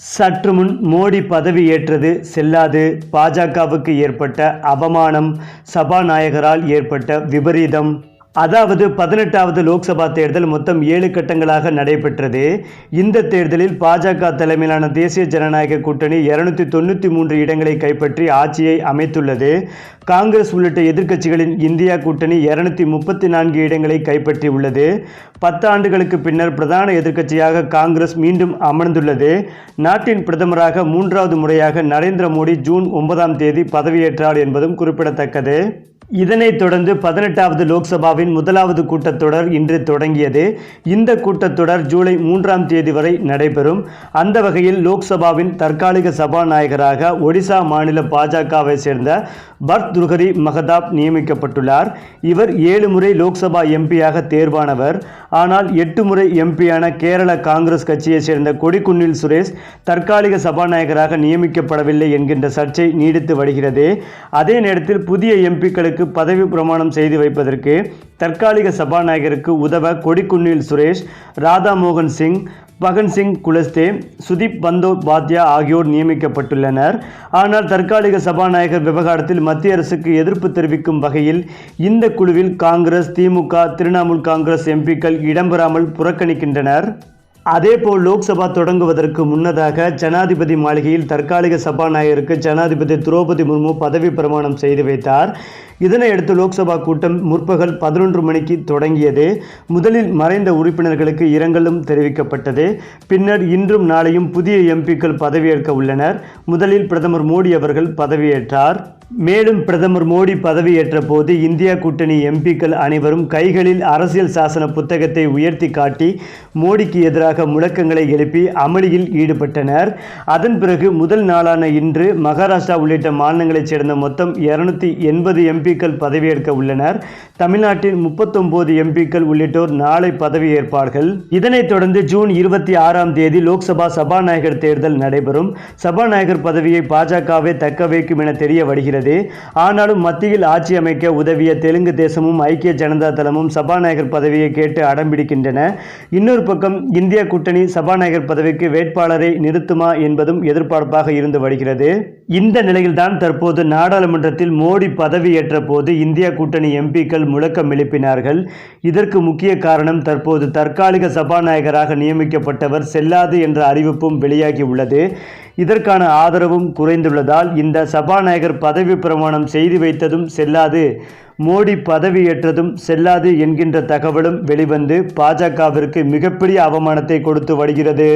சற்று முன் மோடி பதவியேற்றது செல்லாது. பாஜகவுக்கு ஏற்பட்ட அவமானம் சபாநாயகரால் ஏற்பட்ட விபரீதம். அதாவது பதினெட்டாவது லோக்சபா தேர்தல் மொத்தம் ஏழு கட்டங்களாக நடைபெற்றது. இந்த தேர்தலில் பாஜக தலைமையிலான தேசிய ஜனநாயக கூட்டணி இருநூத்தி தொண்ணூற்றி மூன்று இடங்களை கைப்பற்றி ஆட்சியை அமைத்துள்ளது. காங்கிரஸ் உள்ளிட்ட எதிர்க்கட்சிகளின் இந்தியா கூட்டணி இருநூத்தி முப்பத்தி நான்கு இடங்களை கைப்பற்றி உள்ளது. பத்து ஆண்டுகளுக்கு பின்னர் பிரதான எதிர்க்கட்சியாக காங்கிரஸ் மீண்டும் அமர்ந்துள்ளது. நாட்டின் பிரதமராக மூன்றாவது முறையாக நரேந்திர மோடி ஜூன் ஒன்பதாம் தேதி பதவியேற்றார் என்பதும் குறிப்பிடத்தக்கது. இதனைத் தொடர்ந்து பதினெட்டாவது லோக்சபாவின் முதலாவது கூட்டத்தொடர் இன்று தொடங்கியது. இந்த கூட்டத்தொடர் ஜூலை மூன்றாம் தேதி வரை நடைபெறும். அந்த வகையில் லோக்சபாவின் தற்காலிக சபாநாயகராக ஒடிசா மாநில பாஜகவை சேர்ந்த பர்த் துர்கரி மகதாப் நியமிக்கப்பட்டுள்ளார். இவர் ஏழு முறை லோக்சபா எம்பியாக தேர்வானவர். ஆனால் எட்டு முறை எம்பியான கேரள காங்கிரஸ் கட்சியைச் சேர்ந்த கொடிக்குன்னில் சுரேஷ் தற்காலிக சபாநாயகராக நியமிக்கப்படவில்லை என்கின்ற சர்ச்சை நீடித்து வருகிறது. அதே நேரத்தில் புதிய எம்பிக்களுக்கு பதவி பிரமாணம் செய்து வைப்பதற்கு தற்காலிக சபாநாயகருக்கு உதவ கொடிக்குன்னில் சுரேஷ் ராதா மோகன் சிங் பகன்சிங் குலஸ்தே சுதீப் பந்தோபாத்யா ஆகியோர் நியமிக்கப்பட்டுள்ளனர். ஆனால் தற்காலிக சபாநாயகர் விவகாரத்தில் மத்திய அரசுக்கு எதிர்ப்பு தெரிவிக்கும் வகையில் இந்த குழுவில் காங்கிரஸ் திமுக திரிணாமுல் காங்கிரஸ் எம்பிக்கள் இடம்பெறாமல் புறக்கணிக்கின்றனர். அதேபோல் லோக்சபா தொடங்குவதற்கு முன்னதாக ஜனாதிபதி மாளிகையில் தற்காலிக சபாநாயகருக்கு ஜனாதிபதி திரௌபதி முர்மு பதவி பிரமாணம் செய்து வைத்தார். இதனையடுத்து லோக்சபா கூட்டம் முற்பகல் பதினொன்று மணிக்கு தொடங்கியது. முதலில் மறைந்த உறுப்பினர்களுக்கு இரங்கலும் தெரிவிக்கப்பட்டது. பின்னர் இன்றும் நாளையும் புதிய எம்பிக்கள் பதவியேற்க உள்ளனர். முதலில் பிரதமர் மோடி அவர்கள் பதவியேற்றார். மேலும் பிரதமர் மோடி பதவியேற்ற போது இந்தியா கூட்டணி எம்பிக்கள் அனைவரும் கைகளில் அரசியல் சாசன புத்தகத்தை உயர்த்தி காட்டி மோடிக்கு எதிராக முழக்கங்களை எழுப்பி அமளியில் ஈடுபட்டனர். அதன் பிறகு முதல் நாளான இன்று மகாராஷ்டிரா உள்ளிட்ட மாநிலங்களைச் சேர்ந்த மொத்தம் இருநூத்தி எண்பது எம்பிக்கள் பதவியேற்க உள்ளனர். தமிழ்நாட்டில் முப்பத்தொன்பது எம்பிக்கள் உள்ளிட்டோர் நாளை பதவியேற்பார்கள். இதனைத் தொடர்ந்து ஜூன் இருபத்தி ஆறாம் தேதி லோக்சபா சபாநாயகர் தேர்தல் நடைபெறும். சபாநாயகர் பதவியை பாஜகவே தக்க வைக்கும் என தெரிய வருகிறது. வருகிறது ஆனாலும் மத்தியில் ஆட்சி அமைக்க உதவிய தெலுங்கு தேசமும் ஐக்கிய ஜனதா தளமும் சபாநாயகர் பதவியை கேட்டு அடம்பிடிக்கின்றன இன்னொரு பக்கம் இந்திய கூட்டணி சபாநாயகர் பதவிக்கு வேட்பாளரை நிறுத்துமா என்பதும் எதிர்பார்ப்பாக இருந்து வருகிறது. இந்த நிலையில்தான் தற்போது நாடாளுமன்றத்தில் மோடி பதவியேற்ற போது இந்தியா கூட்டணி எம்பிக்கள் முழக்கம் எழுப்பினார்கள். இதற்கு முக்கிய காரணம் தற்போது தற்காலிக சபாநாயகராக நியமிக்கப்பட்டவர் செல்லாது என்ற அறிவிப்பும் வெளியாகி உள்ளது. இதற்கான ஆதரவும் குறைந்துள்ளதால் இந்த சபாநாயகர் பதவி பிரமாணம் செய்து வைத்ததும் செல்லாது. மோடி பதவியேற்றதும் செல்லாது என்கின்ற தகவலும் வெளிவந்து பாஜகவிற்கு மிகப்பெரிய அவமானத்தை கொடுத்து வருகிறது.